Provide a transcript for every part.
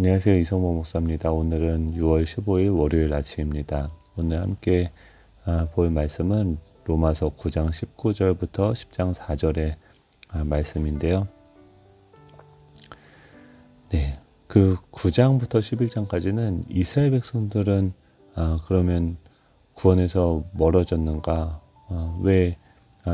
안녕하세요. 이성모 목사입니다. 오늘은 6월 15일 월요일 아침입니다. 오늘 함께 아, 볼 말씀은 로마서 9장 19절부터 10장 4절의 아, 말씀인데요. 네. 그 9장부터 11장까지는 이스라엘 백성들은 아, 그러면 구원에서 멀어졌는가? 왜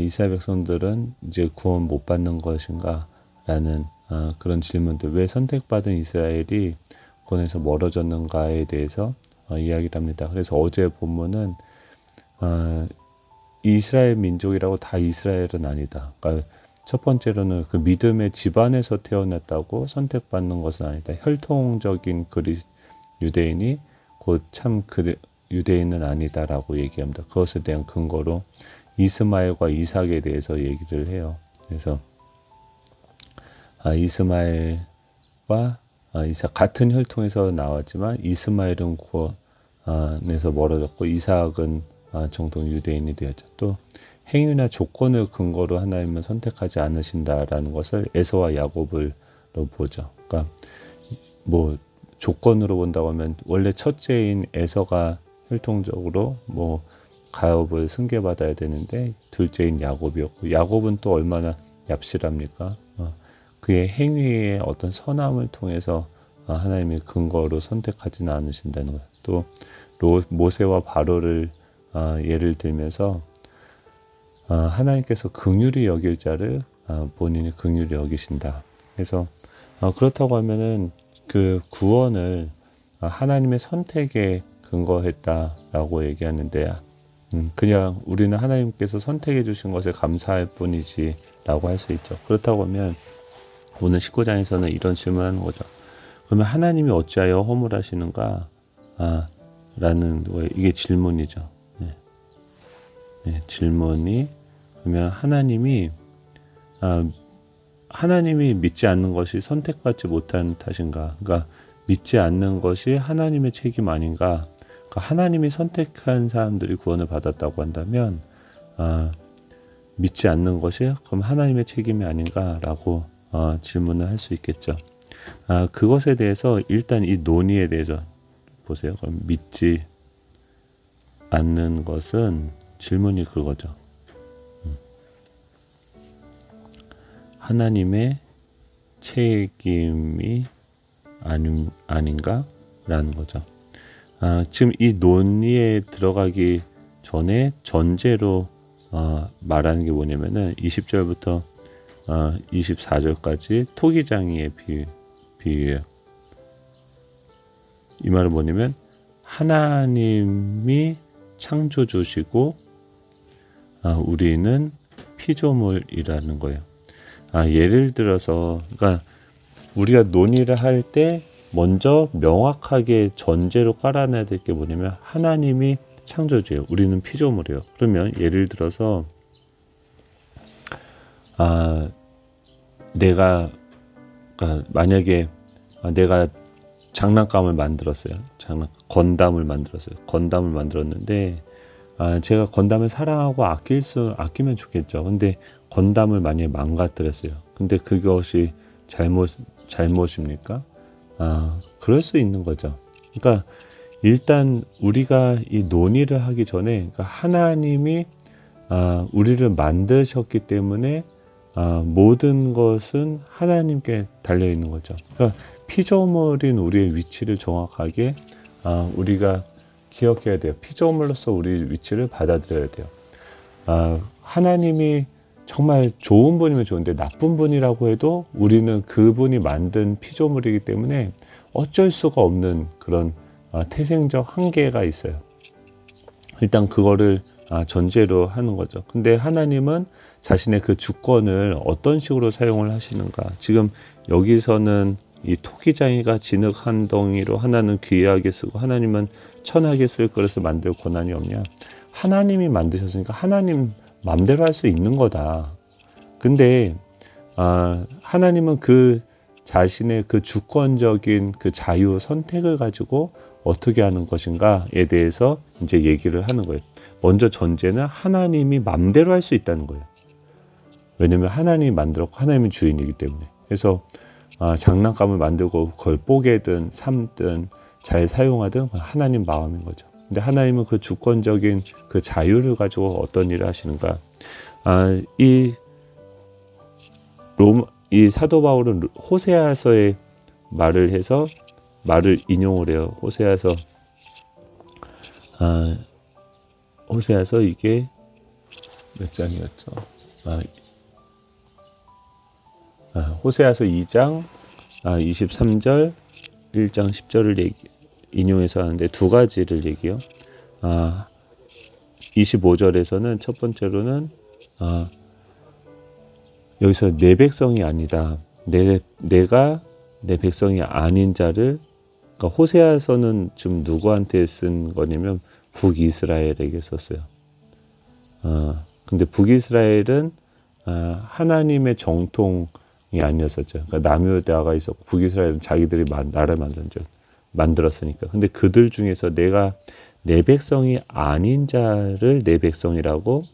이스라엘 백성들은 이제 구원 못 받는 것인가? 라는 아, 그런 질문들 왜 선택받은 이스라엘이 권에서 멀어졌는가에 대해서 어, 이야기를 합니다. 그래서 어제 본문은 어, 이스라엘 민족이라고 다 이스라엘은 아니다. 그러니까 첫 번째로는 그 믿음의 집안에서 태어났다고 선택받는 것은 아니다. 혈통적인 그리 유대인이 곧 참 그 유대인은 아니다라고 얘기합니다. 그것에 대한 근거로 이스마엘과 이삭에 대해서 얘기를 해요. 그래서 아, 이스마엘과 아, 이삭 같은 혈통에서 나왔지만 이스마엘은 구원에서 멀어졌고 이삭은 아, 정통 유대인이 되었죠. 또 행위나 조건을 근거로 하나님은 선택하지 않으신다라는 것을 에서와 야곱을 보죠. 그러니까 뭐 조건으로 본다고 하면 원래 첫째인 에서가 혈통적으로 뭐 가업을 승계받아야 되는데 둘째인 야곱이었고 야곱은 또 얼마나 얍실합니까? 어, 그의 행위의 어떤 선함을 통해서 아, 하나님의 근거로 선택하지는 않으신다는 것. 또 모세와 바로를 아, 예를 들면서 아, 하나님께서 긍휼히 여길 자를 본인이 긍휼히 여기신다. 그래서 그렇다고 하면은 그 구원을 하나님의 선택에 근거했다라고 얘기하는데 음, 그냥 우리는 하나님께서 선택해 주신 것에 감사할 뿐이지라고 할 수 있죠. 그렇다고 하면 오늘 19장에서는 이런 질문을 하는 거죠. 그러면 하나님이 어찌하여 허물하시는가? 아, 라는. 이게 질문이죠. 네. 네, 질문이 그러면 하나님이 아, 하나님이 믿지 않는 것이 선택받지 못한 탓인가? 그러니까 믿지 않는 것이 하나님의 책임 아닌가? 그러니까 하나님이 선택한 사람들이 구원을 받았다고 한다면 아, 믿지 않는 것이 그럼 하나님의 책임이 아닌가라고 어, 질문을 할 수 있겠죠. 아, 그것에 대해서 일단 이 논의에 대해서 보세요. 그럼 믿지 않는 것은 질문이 그거죠. 음. 하나님의 책임이 아닌, 아닌가? 라는 거죠. 아, 지금 이 논의에 들어가기 전에 전제로 어, 말하는 게 뭐냐면은 20절부터 어, 24절까지 토기장이의 비, 비유예요. 이 말은 뭐냐면 하나님이 창조주시고 아, 우리는 피조물이라는 거예요. 아, 예를 들어서 그러니까 우리가 논의를 할 때 먼저 명확하게 전제로 깔아놔야 될 게 뭐냐면 하나님이 창조주예요. 우리는 피조물이에요. 그러면 예를 들어서 아, 내가 그러니까 만약에 내가 장난감을 만들었어요. 장난 건담을 만들었어요. 건담을 만들었는데 아, 제가 건담을 사랑하고 아낄 수 아끼면 좋겠죠. 근데 건담을 만약에 망가뜨렸어요. 근데 그것이 잘못 잘못입니까? 아, 그럴 수 있는 거죠. 그러니까 일단 우리가 이 논의를 하기 전에 그러니까 하나님이 아, 우리를 만드셨기 때문에 아, 모든 것은 하나님께 달려 있는 거죠. 그러니까 피조물인 우리의 위치를 정확하게 아, 우리가 기억해야 돼요. 피조물로서 우리 위치를 받아들여야 돼요. 아, 하나님이 정말 좋은 분이면 좋은데 나쁜 분이라고 해도 우리는 그분이 만든 피조물이기 때문에 어쩔 수가 없는 그런 아, 태생적 한계가 있어요. 일단 그거를 아, 전제로 하는 거죠. 근데 하나님은 자신의 그 주권을 어떤 식으로 사용을 하시는가. 지금 여기서는 이 토끼장이가 진흙 한 덩이로 하나는 귀하게 쓰고 하나님은 천하게 쓸 그릇을 만들 권한이 없냐. 하나님이 만드셨으니까 하나님 맘대로 할 수 있는 거다. 근데 아, 하나님은 그 자신의 그 주권적인 그 자유 선택을 가지고 어떻게 하는 것인가에 대해서 이제 얘기를 하는 거예요. 먼저 전제는 하나님이 맘대로 할 수 있다는 거예요. 왜냐면 하나님이 만들었고 하나님이 주인이기 때문에. 그래서 아, 장난감을 만들고 그걸 뽀개든 삼든 잘 사용하든 하나님 마음인 거죠. 근데 하나님은 그 주권적인 그 자유를 가지고 어떤 일을 하시는가? 아, 이 롬, 이 사도 바울은 호세아서의 말을 해서 말을 인용을 해요. 호세아서 아, 호세아서 이게 몇 장이었죠? 아, 아, 호세아서 2장 아, 23절 1장 10절을 얘기, 인용해서 하는데 두 가지를 얘기요. 아, 25절에서는 첫 번째로는 아, 여기서 내 백성이 아니다. 내, 내가 내 백성이 아닌 자를 그러니까 호세아서는 지금 누구한테 쓴 거냐면 북이스라엘에게 썼어요. 아, 근데 북이스라엘은 아, 하나님의 정통 이 아니었었죠. 그러니까 남유다가 있었고 북이스라엘은 자기들이 나라를 만든 줄 만들었으니까. 근데 그들 중에서 내가 내 백성이 아닌 자를 내 백성이라고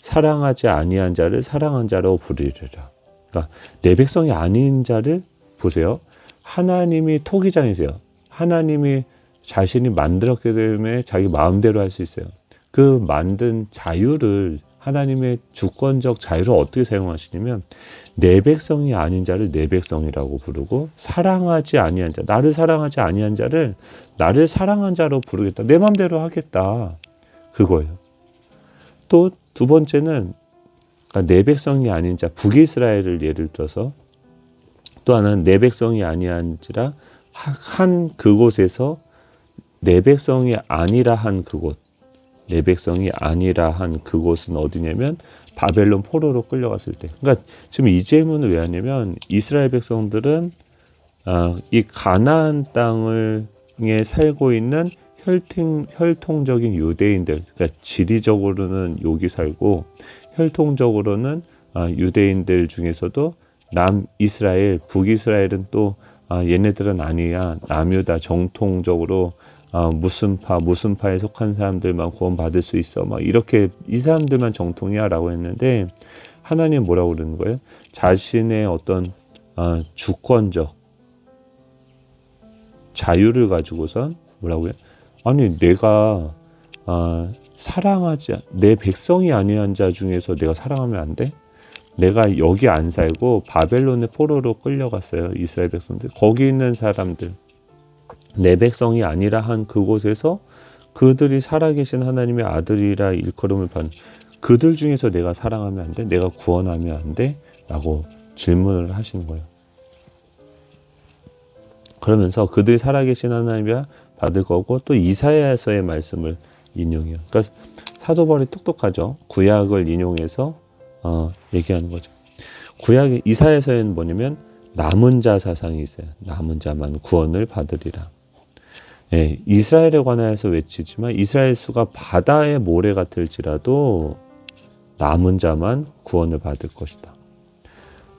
사랑하지 아니한 자를 사랑한 자로 부르리라. 그러니까 내 백성이 아닌 자를 보세요. 하나님이 토기장이세요. 하나님이 자신이 만들었기 때문에 자기 마음대로 할 수 있어요. 그 만든 자유를 하나님의 주권적 자유를 어떻게 사용하시냐면 내 백성이 아닌 자를 내 백성이라고 부르고 사랑하지 아니한 자 나를 사랑하지 아니한 자를 나를 사랑한 자로 부르겠다. 내 마음대로 하겠다. 그거예요. 또 두 번째는 그러니까 내 백성이 아닌 자 북이스라엘을 예를 들어서 또 하나는 내 백성이 아니한지라 한 그곳에서 내 백성이 아니라 한 그곳 내 백성이 아니라 한 그곳은 어디냐면 바벨론 포로로 끌려갔을 때. 그러니까 지금 이 질문을 왜 하냐면 이스라엘 백성들은 아, 이 가나안 땅을에 살고 있는 혈통, 혈통적인 유대인들, 그러니까 지리적으로는 여기 살고 혈통적으로는 아, 유대인들 중에서도 남 이스라엘, 북 이스라엘은 또 아, 얘네들은 아니야 남유다 정통적으로 아, 무슨 파 무슨 파에 속한 사람들만 구원받을 수 있어 막 이렇게 이 사람들만 정통이야라고 했는데 하나님 뭐라고 그러는 거예요? 자신의 어떤 아, 주권적 자유를 가지고선 뭐라고요? 아니 내가 아, 사랑하지 내 백성이 아니한 자 중에서 내가 사랑하면 안 돼? 내가 여기 안 살고 바벨론의 포로로 끌려갔어요 이스라엘 백성들 거기 있는 사람들 내 백성이 아니라 한 그곳에서 그들이 살아계신 하나님의 아들이라 일컬음을 받는 그들 중에서 내가 사랑하면 안 돼? 내가 구원하면 안 돼? 라고 질문을 하시는 거예요. 그러면서 그들이 살아계신 하나님이라 받을 거고 또 이사야서의 말씀을 인용해요. 그러니까 사도벌이 똑똑하죠. 구약을 인용해서 어, 얘기하는 거죠. 구약 이사야서에는 뭐냐면 남은 자 사상이 있어요. 남은 자만 구원을 받으리라. 예, 이스라엘에 관하여서 외치지만 이스라엘 수가 바다의 모래 같을지라도 남은 자만 구원을 받을 것이다.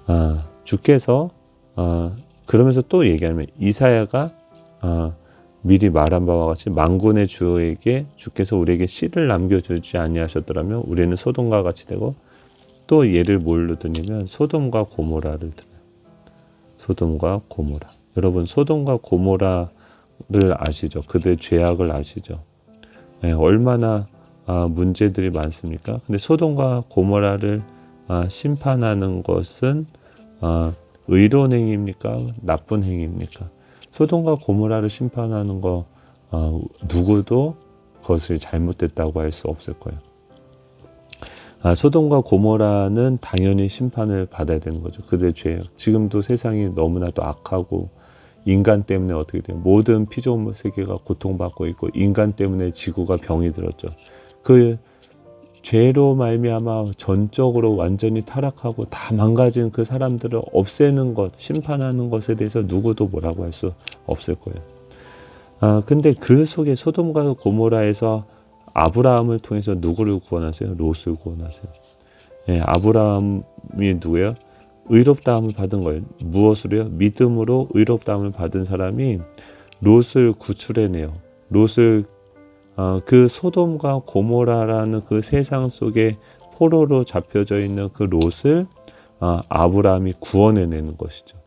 아, 주께서 아, 그러면서 또 얘기하면 이사야가 아, 미리 말한 바와 같이 만군의 주에게 주께서 우리에게 씨를 남겨주지 아니하셨더라면 우리는 소돔과 같이 되고 또 예를 뭘로 드냐면 소돔과 고모라를 들어요. 소돔과 고모라. 여러분 소돔과 고모라 를 아시죠? 그들의 죄악을 아시죠? 네, 얼마나 아, 문제들이 많습니까? 근데 소돔과 고모라를 아, 심판하는 것은 아, 의로운 행위입니까? 나쁜 행위입니까? 소돔과 고모라를 심판하는 거 아, 누구도 그것을 잘못됐다고 할 수 없을 거예요. 아, 소돔과 고모라는 당연히 심판을 받아야 되는 거죠. 그들의 죄. 지금도 세상이 너무나도 악하고 인간 때문에 어떻게 돼요? 모든 피조물 세계가 고통받고 있고 인간 때문에 지구가 병이 들었죠. 그 죄로 말미암아 전적으로 완전히 타락하고 다 망가진 그 사람들을 없애는 것, 심판하는 것에 대해서 누구도 뭐라고 할 수 없을 거예요. 아, 근데 그 속에 소돔과 고모라에서 아브라함을 통해서 누구를 구원하세요? 롯을 구원하세요. 예, 아브라함이 누구예요? 의롭다함을 받은 거예요. 무엇으로요? 믿음으로 의롭다함을 받은 사람이 롯을 구출해내요. 롯을 어, 그 소돔과 고모라라는 그 세상 속에 포로로 잡혀져 있는 그 롯을 어, 아브라함이 구원해내는 것이죠.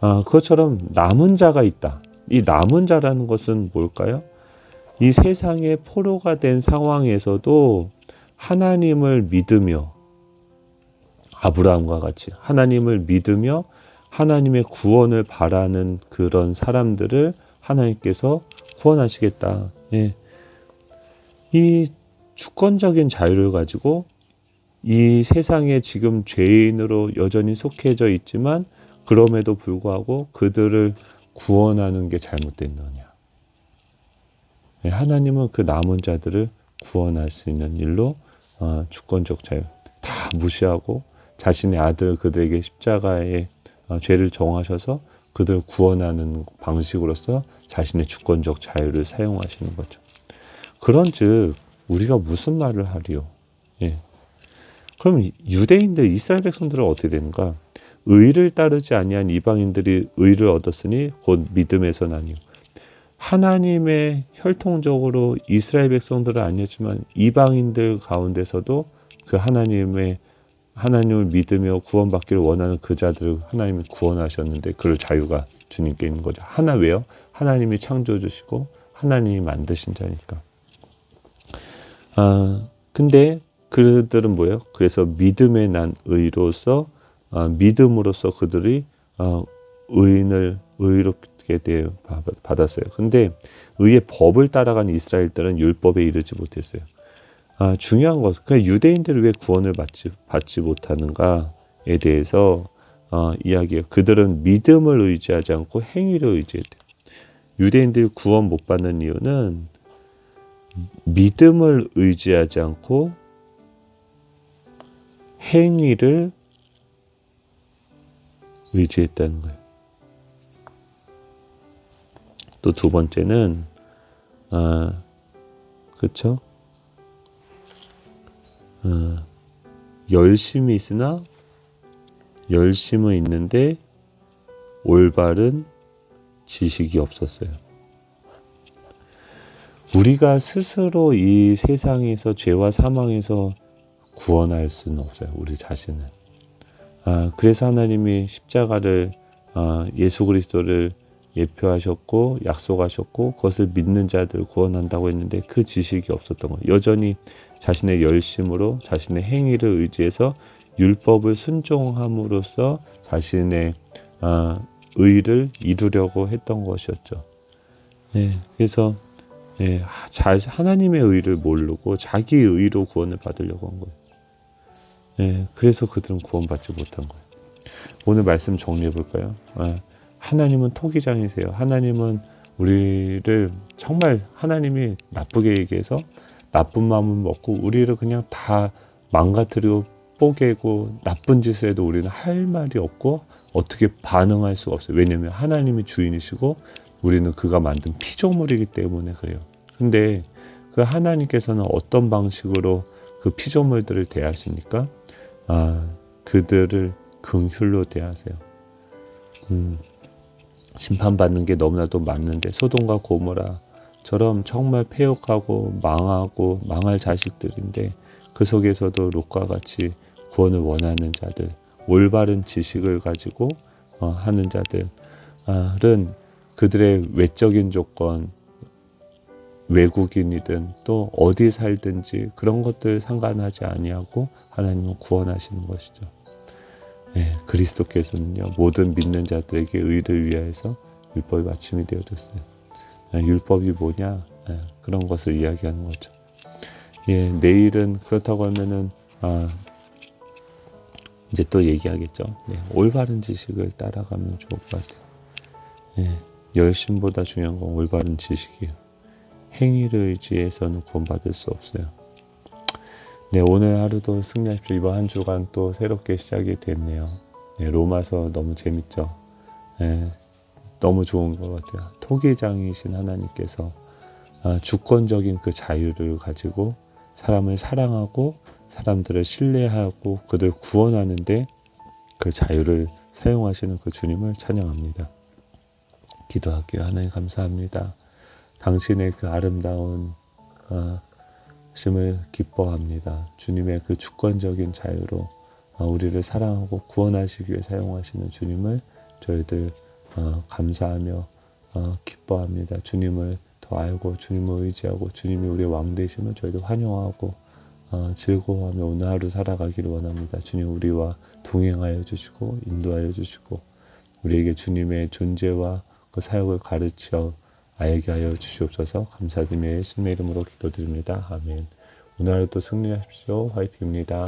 아, 그것처럼 남은 자가 있다. 이 남은 자라는 것은 뭘까요? 이 세상의 포로가 된 상황에서도 하나님을 믿으며 아브라함과 같이 하나님을 믿으며 하나님의 구원을 바라는 그런 사람들을 하나님께서 구원하시겠다. 예. 이 주권적인 자유를 가지고 이 세상에 지금 죄인으로 여전히 속해져 있지만 그럼에도 불구하고 그들을 구원하는 게 잘못된 거냐. 예, 하나님은 그 남은 자들을 구원할 수 있는 일로 어, 주권적 자유 다 무시하고 자신의 아들 그들에게 십자가에 어, 죄를 정하셔서 그들 구원하는 방식으로서 자신의 주권적 자유를 사용하시는 거죠. 그런즉 우리가 무슨 말을 하리요? 예. 그럼 유대인들 이스라엘 백성들은 어떻게 되는가? 의를 따르지 아니한 이방인들이 의를 얻었으니 곧 믿음에서 나니요. 하나님의 혈통적으로 이스라엘 백성들은 아니었지만 이방인들 가운데서도 그 하나님의 하나님을 믿으며 구원받기를 원하는 그 자들을 하나님이 구원하셨는데 그럴 자유가 주님께 있는 거죠. 하나 왜요? 하나님이 창조해 주시고 하나님이 만드신 자니까. 아, 근데 그들은 뭐예요? 그래서 믿음에 난 의로서 아, 믿음으로써 그들이 아, 의인을 의롭게 되어 받았어요. 근데 의의 법을 따라간 이스라엘들은 율법에 이르지 못했어요. 아, 중요한 것은 그 유대인들이 왜 구원을 받지 받지 못하는가에 대해서 어, 이야기해요. 그들은 믿음을 의지하지 않고 행위를 의지했대요. 유대인들이 구원 못 받는 이유는 믿음을 의지하지 않고 행위를 의지했다는 거예요. 또 두 번째는 아 그렇죠? 어, 열심이 있으나 열심은 있는데 올바른 지식이 없었어요. 우리가 스스로 이 세상에서 죄와 사망에서 구원할 수는 없어요. 우리 자신은. 아, 그래서 하나님이 십자가를 아, 예수 그리스도를 예표하셨고 약속하셨고 그것을 믿는 자들 구원한다고 했는데 그 지식이 없었던 거예요. 여전히 자신의 열심으로 자신의 행위를 의지해서 율법을 순종함으로써 자신의 아, 의를 이루려고 했던 것이었죠. 네, 그래서 네, 자, 하나님의 의를 모르고 자기 의로 구원을 받으려고 한 거예요. 네, 그래서 그들은 구원받지 못한 거예요. 오늘 말씀 정리해 볼까요? 아, 하나님은 토기장이세요. 하나님은 우리를 정말 하나님이 나쁘게 얘기해서 나쁜 마음을 먹고 우리를 그냥 다 망가뜨리고 뽀개고 나쁜 짓을 해도 우리는 할 말이 없고 어떻게 반응할 수가 없어요. 왜냐하면 하나님이 주인이시고 우리는 그가 만든 피조물이기 때문에 그래요. 근데 그 하나님께서는 어떤 방식으로 그 피조물들을 대하십니까? 아, 그들을 긍휼로 대하세요. 음, 심판받는 게 너무나도 맞는데 소돔과 고모라 처럼 정말 폐역하고 망하고 망할 자식들인데 그 속에서도 롯과 같이 구원을 원하는 자들, 올바른 지식을 가지고 어, 하는 자들은 그들의 외적인 조건, 외국인이든 또 어디 살든지 그런 것들 상관하지 아니하고 하나님은 구원하시는 것이죠. 예, 그리스도께서는요 모든 믿는 자들에게 의를 위하여서 율법이 마침이 되어졌어요. 예, 율법이 뭐냐 예, 그런 것을 이야기하는 거죠. 예, 내일은 그렇다고 하면은 아, 이제 또 얘기하겠죠. 예, 올바른 지식을 따라가면 좋을 것 같아요. 예, 열심보다 중요한 건 올바른 지식이에요. 행위를 의지해서는 구원받을 수 없어요. 네, 오늘 하루도 승리하십시오. 이번 한 주간 또 새롭게 시작이 됐네요. 네, 로마서 너무 재밌죠? 네, 너무 좋은 것 같아요. 토기장이신 하나님께서 아, 주권적인 그 자유를 가지고 사람을 사랑하고 사람들을 신뢰하고 그들 구원하는데 그 자유를 사용하시는 그 주님을 찬양합니다. 기도할게요. 하나님 감사합니다. 당신의 그 아름다운 어, 심을 기뻐합니다. 주님의 그 주권적인 자유로 어, 우리를 사랑하고 구원하시기 위해 사용하시는 주님을 저희들 어, 감사하며 어, 기뻐합니다. 주님을 더 알고 주님을 의지하고 주님이 우리의 왕 되심을 저희도 환영하고 어, 즐거워하며 오늘 하루 살아가기를 원합니다. 주님 우리와 동행하여 주시고 인도하여 주시고 우리에게 주님의 존재와 그 사역을 가르쳐 알게 하여 주시옵소서 감사드리며 예수님의 이름으로 기도드립니다. 아멘. 오늘 하루도 승리하십시오. 화이팅입니다.